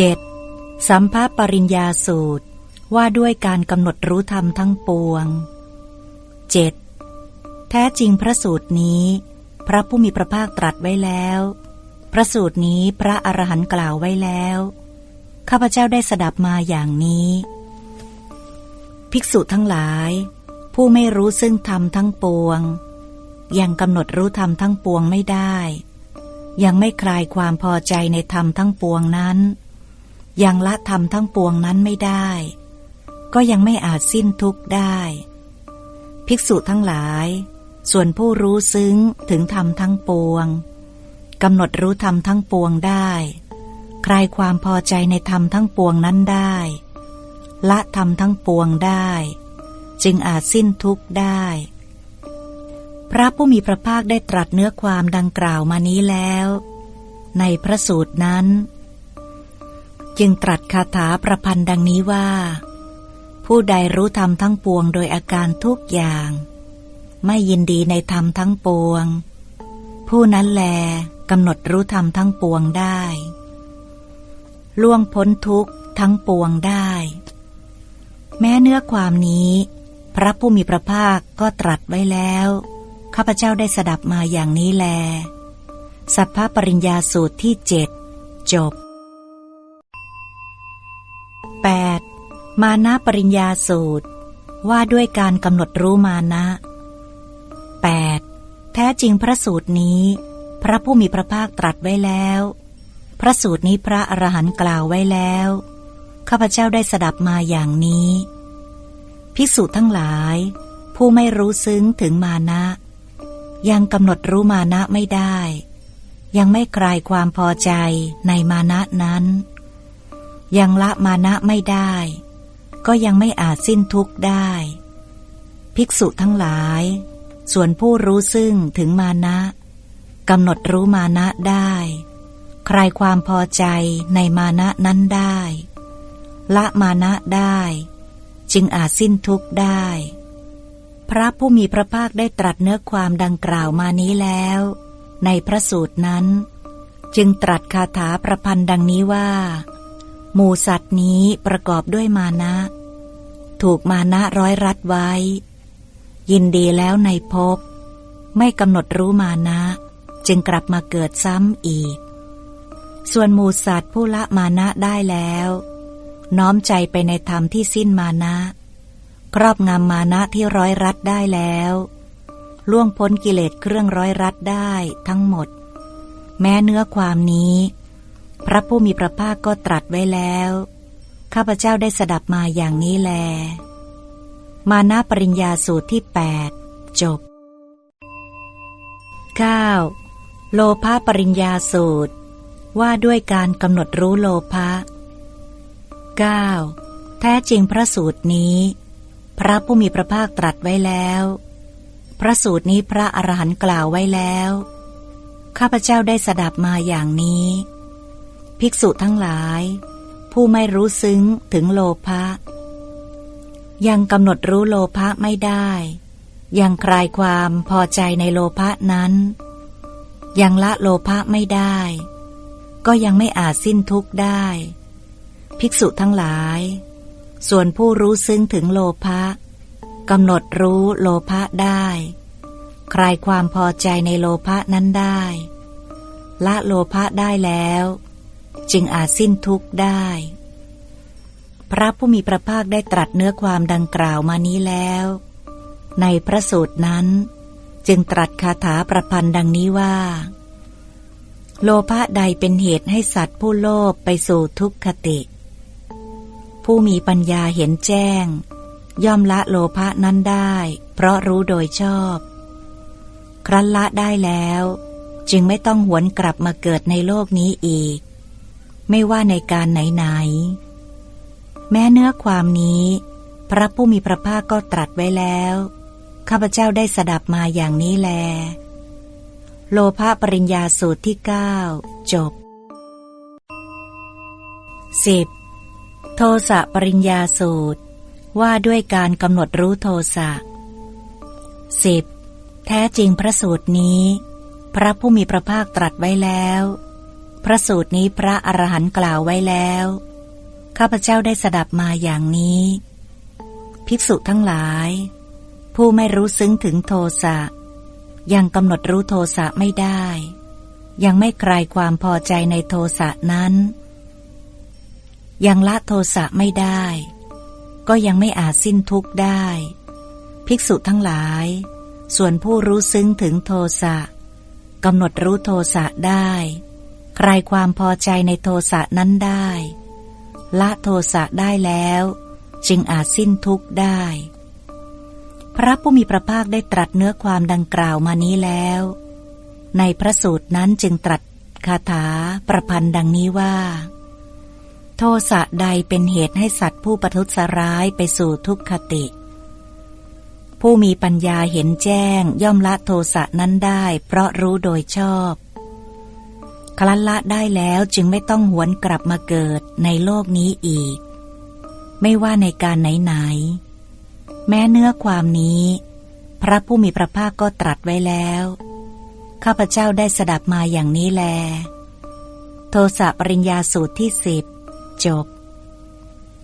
7. สัมภปริญญาสูตร ว่าด้วยการกำหนดรู้ธรรมทั้งปวง 7. แท้จริงพระสูตรนี้ พระผู้มีพระภาคตรัสไว้แล้ว พระสูตรนี้พระอรหันต์กล่าวไว้แล้ว ข้าพเจ้าได้สดับมาอย่างนี้ ภิกษุทั้งหลาย ผู้ไม่รู้ซึ่งธรรมทั้งปวง ยังกำหนดรู้ธรรมทั้งปวงไม่ได้ยังไม่คลายความพอใจในธรรมทั้งปวงนั้น ยังละธรรมทั้งปวงนั้นไม่ได้ ก็ยังไม่อาจสิ้นทุกข์ได้ ภิกษุทั้งหลาย ส่วนผู้รู้ซึ้งถึงธรรมทั้งปวงกำหนดรู้ธรรมทั้งปวงได้คลายความพอใจในธรรมทั้งปวงนั้นได้ ละธรรมทั้งปวงได้ จึงอาจสิ้นทุกข์ได้ พระผู้มีพระภาคได้ตรัสเนื้อความดังกล่าวมานี้แล้ว ในพระสูตรนั้น จึงตรัสคาถาประพันธ์ดังนี้ว่า ผู้ใดรู้ธรรมทั้งปวงโดยอาการทุกอย่าง ไม่ยินดีในธรรมทั้งปวง ผู้นั้นแลกำหนดรู้ธรรมทั้งปวงได้ ล่วงพ้นทุกข์ทั้งปวงได้ แม้เนื้อความนี้ พระผู้มีพระภาคก็ตรัสไว้แล้ว ข้าพเจ้าได้สดับมาอย่างนี้แล สัพพปริญญาสูตรที่เจ็ดจบ 8. มานะปริญญาสูตร ว่าด้วยการกำหนดรู้มานะ 8. แท้จริงพระสูตรนี้ พระผู้มีพระภาคตรัสไว้แล้ว พระสูตรนี้พระอรหันต์กล่าวไว้แล้ว ข้าพเจ้าได้สดับมาอย่างนี้ ภิกษุทั้งหลาย ผู้ไม่รู้ซึ้งถึงมานะ ยังกำหนดรู้มานะไม่ได้ ยังไม่คลายความพอใจในมานะนั้น ยังละมานะไม่ได้ ก็ยังไม่อาจสิ้นทุกข์ได้ ภิกษุทั้งหลาย ส่วนผู้รู้ซึ่งถึงมานะกำหนดรู้มานะได้ ใคลายความพอใจในมานะนั้นได้ ละมานะได้ จึงอาจสิ้นทุกข์ได้ พระผู้มีพระภาคได้ตรัสเนื้อความดังกล่าวมานี้แล้ว ในพระสูตรนั้น จึงตรัสคาถาประพันธ์ดังนี้ว่า หมูสัตว์นี้ประกอบด้วยมานะ ถูกมานะร้อยรัดไว้ ยินดีแล้วในภพไม่กำหนดรู้มานะ จึงกลับมาเกิดซ้ำอีก ส่วนหมูสัตว์ผู้ละมานะได้แล้ว น้อมใจไปในธรรมที่สิ้นมานะ ครอบงำมานะที่ร้อยรัดได้แล้ว ล่วงพ้นกิเลสเครื่องร้อยรัดได้ทั้งหมด แม้เนื้อความนี้ พระผู้มีพระภาคก็ตรัสไว้แล้ว ข้าพเจ้าได้สดับมาอย่างนี้แล มานะปริญญาสูตรที่ 8 จบ 9. โลภะปริญญาสูตร ว่าด้วยการกำหนดรู้โลภะ 9. แท้จริงพระสูตรนี้ พระผู้มีพระภาคตรัสไว้แล้ว พระสูตรนี้พระอรหันต์กล่าวไว้แล้ว ข้าพเจ้าได้สดับมาอย่างนี้ ภิกษุทั้งหลาย ผู้ไม่รู้ซึ้งถึงโลภะยังกำหนดรู้โลภะไม่ได้ ยังคลายความพอใจในโลภะนั้น ยังละโลภะไม่ได้ ก็ยังไม่อาจสิ้นทุกข์ได้ ภิกษุทั้งหลาย ส่วนผู้รู้ซึ้งถึงโลภะกำหนดรู้โลภะได้ คลายความพอใจในโลภะนั้นได้ ละโลภะได้แล้ว จึงอาจสิ้นทุกข์ได้ พระผู้มีพระภาคได้ตรัสเนื้อความดังกล่าวมานี้แล้ว ในพระสูตรนั้น จึงตรัสคาถาประพันธ์ดังนี้ว่า โลภะใดเป็นเหตุให้สัตว์ผู้โลภไปสู่ทุกขติ ผู้มีปัญญาเห็นแจ้ง ย่อมละโลภะนั้นได้ เพราะรู้โดยชอบ ครั้นละได้แล้ว จึงไม่ต้องหวนกลับมาเกิดในโลกนี้อีก ไม่ว่าในการไหนๆ แม้เนื้อความนี้ พระผู้มีพระภาคก็ตรัสไว้แล้ว ข้าพเจ้าได้สดับมาอย่างนี้แล โลภะปริญญาสูตรที่เก้าจบ 10. โทสะปริญญาสูตร ว่าด้วยการกำหนดรู้โทสะ 10. แท้จริงพระสูตรนี้ พระผู้มีพระภาคตรัสไว้แล้ว พระสูตรนี้พระอรหันต์กล่าวไว้แล้ว ข้าพเจ้าได้สดับมาอย่างนี้ ภิกษุทั้งหลาย ผู้ไม่รู้ซึ้งถึงโทสะ ยังกำหนดรู้โทสะไม่ได้ ยังไม่คลายความพอใจในโทสะนั้น ยังละโทสะไม่ได้ ก็ยังไม่อาจสิ้นทุกข์ได้ ภิกษุทั้งหลาย ส่วนผู้รู้ซึ้งถึงโทสะกำหนดรู้โทสะได้ คลายความพอใจในโทสะนั้นได้ ละโทสะได้แล้ว จึงอาจสิ้นทุกข์ได้ พระผู้มีพระภาคได้ตรัสเนื้อความดังกล่าวมานี้แล้ว ในพระสูตรนั้นจึงตรัสคาถาประพันธ์ดังนี้ว่า โทสะใดเป็นเหตุให้สัตว์ผู้ประทุษร้ายไปสู่ทุกขติ ผู้มีปัญญาเห็นแจ้งย่อมละโทสะนั้นได้ เพราะรู้โดยชอบ คลันละได้แล้วจึงไม่ต้องหวนกลับมาเกิดในโลกนี้อีก ไม่ว่าในการไหนๆแม้เนื้อความนี้ พระผู้มีพระภาคก็ตรัสไว้แล้ว ข้าพเจ้าได้สดับมาอย่างนี้แล โทสะปริญญาสูตรที่สิบจบ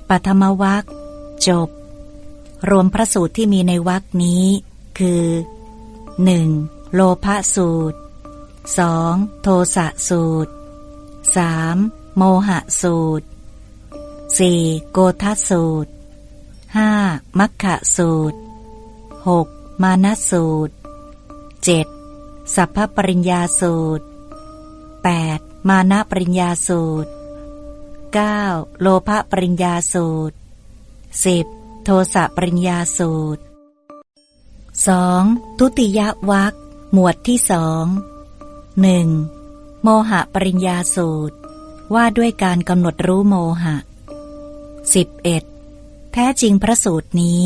ปัทมวัคจบ รวมพระสูตรที่มีในวักนี้ คือ 1. โลภสูตร 2. โทสะสูตร 3. โมหะสูตร 4. โกทัสสูตร 5. มัคคะสูตร 6. มานะสูตร 7. สัพพปริญญาสูตร 8. มานะปริญญาสูตร 9. โลภปริญญาสูตร 10. โทสะปริญญาสูตร 2. ทุติยวัคหมวดที่สอง หนึ่งโมหะปริญญาสูตร ว่าด้วยการกำหนดรู้โมหะ 11. แท้จริงพระสูตรนี้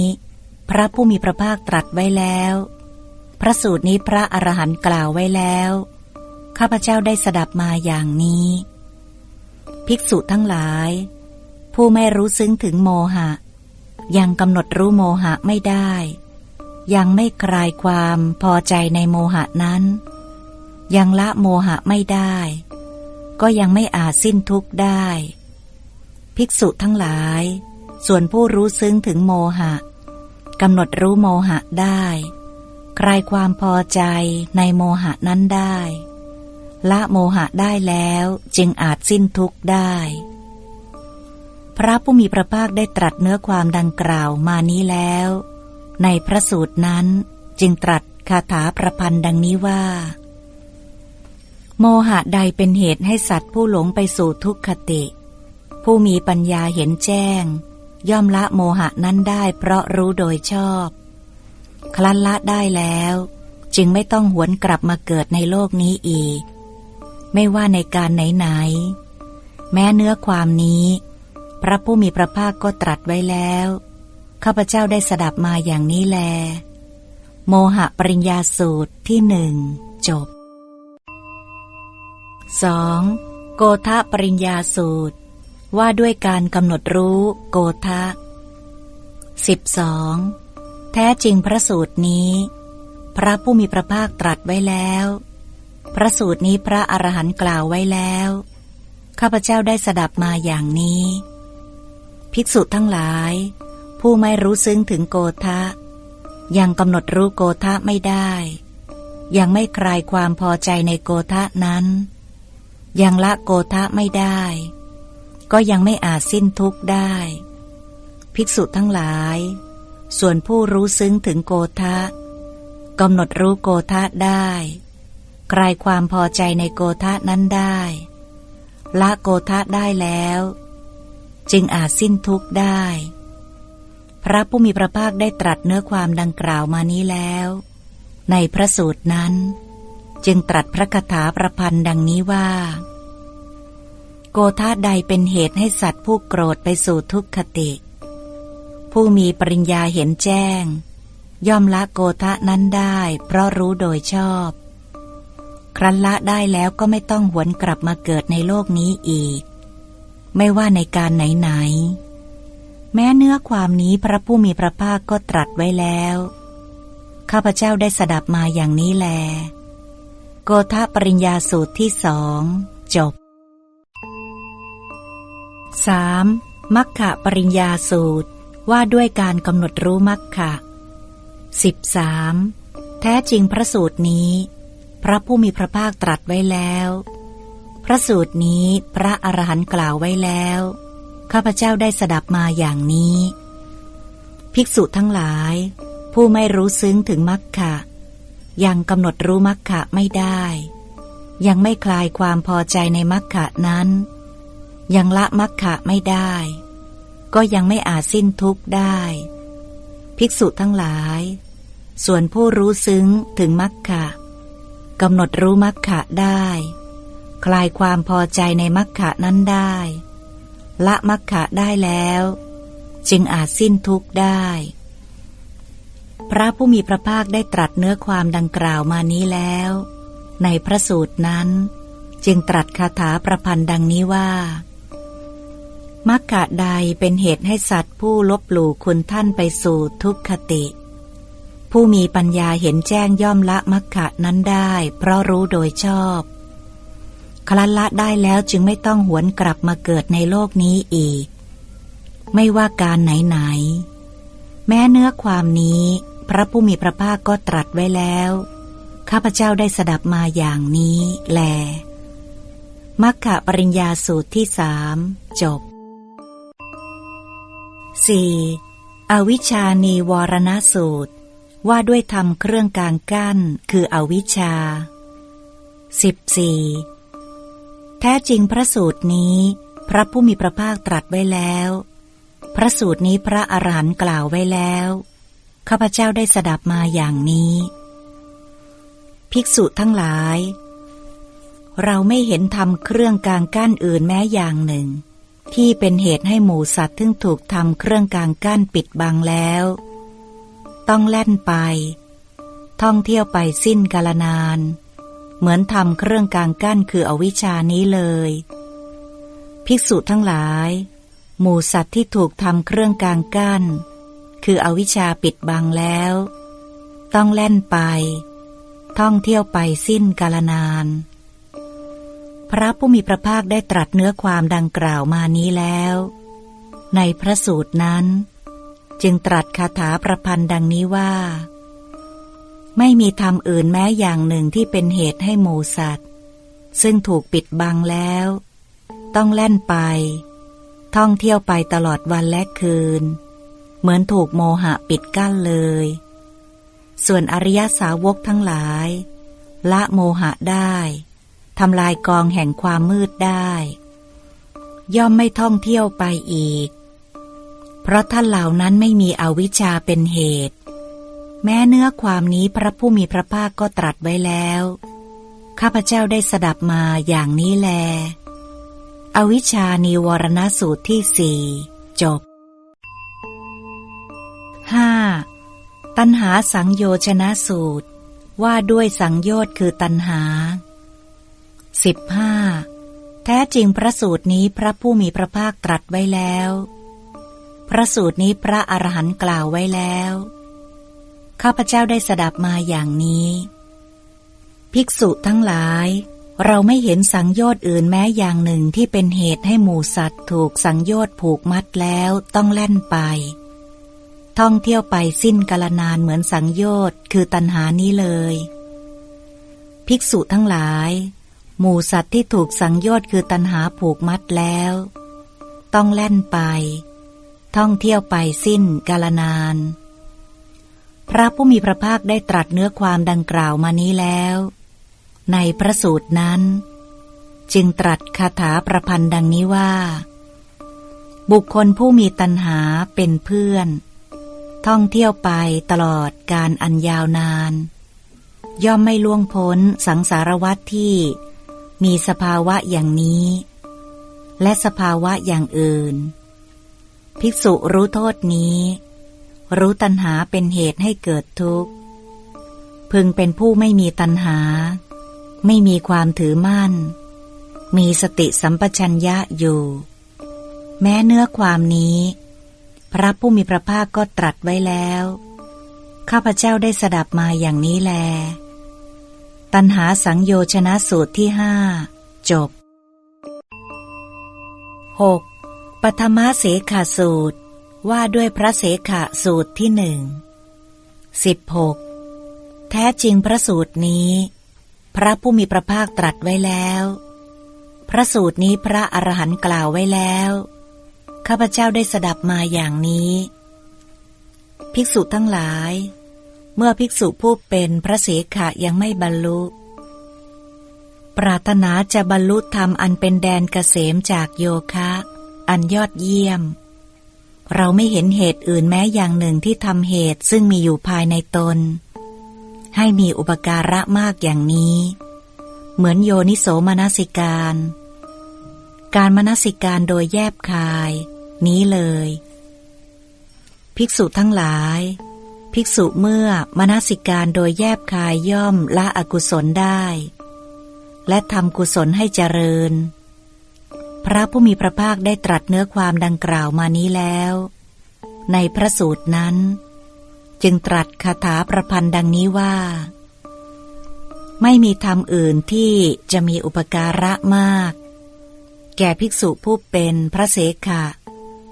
พระผู้มีพระภาคตรัสไว้แล้ว พระสูตรนี้พระอรหันต์กล่าวไว้แล้ว ข้าพเจ้าได้สดับมาอย่างนี้ ภิกษุทั้งหลาย ผู้ไม่รู้ซึ้งถึงโมหะ ยังกำหนดรู้โมหะไม่ได้ ยังไม่คลายความพอใจในโมหะนั้น ยังละโมหะไม่ได้ ก็ยังไม่อาจสิ้นทุกข์ได้ ภิกษุทั้งหลาย ส่วนผู้รู้ซึ้งถึงโมหะกำหนดรู้โมหะได้คลายความพอใจในโมหะนั้นได้ ละโมหะได้แล้วจึงอาจสิ้นทุกข์ได้ พระผู้มีพระภาคได้ตรัสเนื้อความดังกล่าวมานี้แล้ว ในพระสูตรนั้นจึงตรัสคาถาประพันธ์ดังนี้ว่า โมหะใดเป็นเหตุให้สัตว์ผู้หลงไปสู่ทุกขติ ผู้มีปัญญาเห็นแจ้ง ย่อมละโมหะนั้นได้เพราะรู้โดยชอบ คลั้นละได้แล้ว จึงไม่ต้องหวนกลับมาเกิดในโลกนี้อีก ไม่ว่าในการไหนๆแม้เนื้อความนี้ พระผู้มีพระภาคก็ตรัสไว้แล้วข้าพเจ้าได้สดับมาอย่างนี้แล โมหะปริญญาสูตรที่หนึ่งจบ 2. โกทะปริญญาสูตร ว่าด้วยการกำหนดรู้โกทะ 12. แท้จริงพระสูตรนี้ พระผู้มีพระภาคตรัสไว้แล้ว พระสูตรนี้พระอรหันต์กล่าวไว้แล้ว ข้าพเจ้าได้สดับมาอย่างนี้ ภิกษุทั้งหลาย ผู้ไม่รู้ซึ้งถึงโกทะ ยังกำหนดรู้โกทะไม่ได้ ยังไม่คลายความพอใจในโกทะนั้น ยังละโกทะไม่ได้ ก็ยังไม่อาจสิ้นทุกข์ได้ ภิกษุทั้งหลาย ส่วนผู้รู้ซึ้งถึงโกทะกำหนดรู้โกทะได้คลายความพอใจในโกทะนั้นได้ ละโกทะได้แล้ว จึงอาจสิ้นทุกข์ได้ พระผู้มีพระภาคได้ตรัสเนื้อความดังกล่าวมานี้แล้ว ในพระสูตรนั้น จึงตรัสพระคาถาประพันธ์ดังนี้ว่า โกธาใดเป็นเหตุให้สัตว์ผู้โกรธไปสู่ทุกขติ ผู้มีปริญญาเห็นแจ้ง ย่อมละโกธะนั้นได้ เพราะรู้โดยชอบ ครั้นละได้แล้วก็ไม่ต้องหวนกลับมาเกิดในโลกนี้อีก ไม่ว่าในการไหนๆแม้เนื้อความนี้พระผู้มีพระภาคก็ตรัสไว้แล้วข้าพเจ้าได้สดับมาอย่างนี้แล โกธะปริญญาสูตรที่สองจบ 3. มัคคะปริญญาสูตรว่าด้วยการกำหนดรู้มัคคะ 13. แท้จริงพระสูตรนี้ พระผู้มีพระภาคตรัสไว้แล้ว พระสูตรนี้พระอรหันต์กล่าวไว้แล้ว ข้าพเจ้าได้สดับมาอย่างนี้ ภิกษุทั้งหลาย ผู้ไม่รู้ซึ้งถึงมัคคะ ยังกำหนดรู้มัคคะไม่ได้ ยังไม่คลายความพอใจในมัคคะนั้น ยังละมัคคะไม่ได้ ก็ยังไม่อาจสิ้นทุกข์ได้ ภิกษุทั้งหลาย ส่วนผู้รู้ซึ้งถึงมัคคะกำหนดรู้มัคคะได้ คลายความพอใจในมัคคะนั้นได้ ละมัคคะได้แล้ว จึงอาจสิ้นทุกข์ได้ พระผู้มีพระภาคได้ตรัสเนื้อความดังกล่าวมานี้แล้ว ในพระสูตรนั้น จึงตรัสคาถาประพันธ์ดังนี้ว่ามัคคะใดเป็นเหตุให้สัตว์ผู้ลบหลู่คุณท่านไปสู่ทุกขติ ผู้มีปัญญาเห็นแจ้งย่อมละมัคคะนั้นได้ เพราะรู้โดยชอบ คลันละได้แล้วจึงไม่ต้องหวนกลับมาเกิดในโลกนี้อีก ไม่ว่าการไหนๆ แม้เนื้อความนี้ พระผู้มีพระภาคก็ตรัสไว้แล้ว ข้าพเจ้าได้สดับมาอย่างนี้แล มัคคะปริญญาสูตรที่สามจบ 4. อวิชานีวรณสูตร ว่าด้วยทำเครื่องกลางกั้นคืออวิชชา 14. แท้จริงพระสูตรนี้ พระผู้มีพระภาคตรัสไว้แล้ว พระสูตรนี้พระอรหันต์กล่าวไว้แล้ว ข้าพเจ้าได้สดับมาอย่างนี้ ภิกษุทั้งหลาย เราไม่เห็นทำเครื่องกลางกั้นอื่นแม้อย่างหนึ่ง ที่เป็นเหตุให้หมูสัตว์ทึ่งถูกทำเครื่องกลางกั้นปิดบังแล้ว ต้องแล่นไป ท่องเที่ยวไปสิ้นกาลนาน เหมือนทำเครื่องกลางกั้นคืออวิชานี้เลย ภิกษุทั้งหลาย หมูสัตว์ที่ถูกทำเครื่องกลางกั้น คืออวิชชาปิดบังแล้ว ต้องแล่นไป ท่องเที่ยวไปสิ้นกาลนาน พระผู้มีพระภาคได้ตรัสเนื้อความดังกล่าวมานี้แล้ว ในพระสูตรนั้น จึงตรัสคาถาประพันธ์ดังนี้ว่า ไม่มีธรรมอื่นแม้อย่างหนึ่งที่เป็นเหตุให้หมูสัตว์ ซึ่งถูกปิดบังแล้ว ต้องแล่นไป ท่องเที่ยวไปตลอดวันและคืน เหมือนถูกโมหะปิดกั้นเลย ส่วนอริยสาวกทั้งหลาย ละโมหะได้ทำลายกองแห่งความมืดได้ ย่อมไม่ท่องเที่ยวไปอีก เพราะท่านเหล่านั้นไม่มีอวิชชาเป็นเหตุ แม้เนื้อความนี้พระผู้มีพระภาคก็ตรัสไว้แล้ว ข้าพเจ้าได้สดับมาอย่างนี้แล อวิชชานิวรณสูตรที่สี่จบ ตัณหาสังโยชนะสูตร ว่าด้วยสังโยชน์คือตัณหา 15. แท้จริงพระสูตรนี้พระผู้มีพระภาคตรัสไว้แล้ว พระสูตรนี้พระอรหันต์กล่าวไว้แล้ว ข้าพเจ้าได้สดับมาอย่างนี้ ภิกษุทั้งหลาย เราไม่เห็นสังโยชน์อื่นแม้อย่างหนึ่งที่เป็นเหตุให้หมูสัตว์ถูกสังโยชน์ผูกมัดแล้วต้องแล่นไป ท่องเที่ยวไปสิ้นกาลนานเหมือนสังโยชน์คือตัณหานี้เลย ภิกษุทั้งหลาย หมูสัตว์ที่ถูกสังโยชน์คือตัณหาผูกมัดแล้ว ต้องแล่นไป ท่องเที่ยวไปสิ้นกาลนาน พระผู้มีพระภาคได้ตรัสเนื้อความดังกล่าวมานี้แล้ว ในพระสูตรนั้น จึงตรัสคาถาประพันธ์ดังนี้ว่า บุคคลผู้มีตัณหาเป็นเพื่อน ท่องเที่ยวไปตลอดการอันยาวนาน ย่อมไม่ล่วงพ้นสังสารวัฏที่ มีสภาวะอย่างนี้ และสภาวะอย่างอื่น ภิกษุรู้โทษนี้ รู้ตัณหาเป็นเหตุให้เกิดทุกข์ พึงเป็นผู้ไม่มีตัณหา ไม่มีความถือมั่น มีสติสัมปชัญญะอยู่ แม้เนื้อความนี้ พระผู้มีพระภาคก็ตรัสไว้แล้ว ข้าพเจ้าได้สดับมาอย่างนี้แล ตัณหาสังโยชนะสูตรที่ห้าจบ 6. ปฐมเสขาสูตรว่าด้วยพระเสขะสูตรที่หนึ่งสิบหกแท้จริงพระสูตรนี้ พระผู้มีพระภาคตรัสไว้แล้ว พระสูตรนี้พระอรหันต์กล่าวไว้แล้ว ข้าพเจ้าได้สดับมาอย่างนี้ ภิกษุทั้งหลาย เมื่อภิกษุผู้เป็นพระเสขะยังไม่บรรลุ ปรารถนาจะบรรลุธรรมอันเป็นแดนเกษมจากโยคะ อันยอดเยี่ยม เราไม่เห็นเหตุอื่นแม้อย่างหนึ่งที่ทำเหตุซึ่งมีอยู่ภายในตน ให้มีอุปการะมากอย่างนี้ เหมือนโยนิโสมนสิการการมนสิการโดยแยบคาย นี้เลย ภิกษุทั้งหลาย ภิกษุเมื่อมนสิการโดยแยบคายย่อมละอกุศลได้ และทำกุศลให้เจริญ พระผู้มีพระภาคได้ตรัสเนื้อความดังกล่าวมานี้แล้ว ในพระสูตรนั้น จึงตรัสคาถาประพันธ์ดังนี้ว่าไม่มีธรรมอื่นที่จะมีอุปการะมาก แก่ภิกษุผู้เป็นพระเสขะ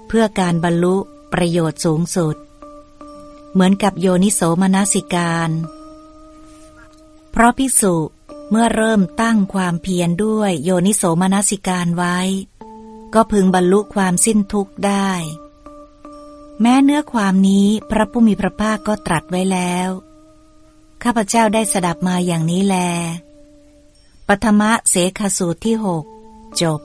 เพื่อการบรรลุประโยชน์สูงสุด เหมือนกับโยนิโสมนสิการ เพราะภิกษุเมื่อเริ่มตั้งความเพียรด้วยโยนิโสมนสิการไว้ ก็พึงบรรลุความสิ้นทุกข์ได้ แม้เนื้อความนี้พระผู้มีพระภาคก็ตรัสไว้แล้ว ข้าพเจ้าได้สดับมาอย่างนี้แลปฐมะเสขสูตรที่หกจบ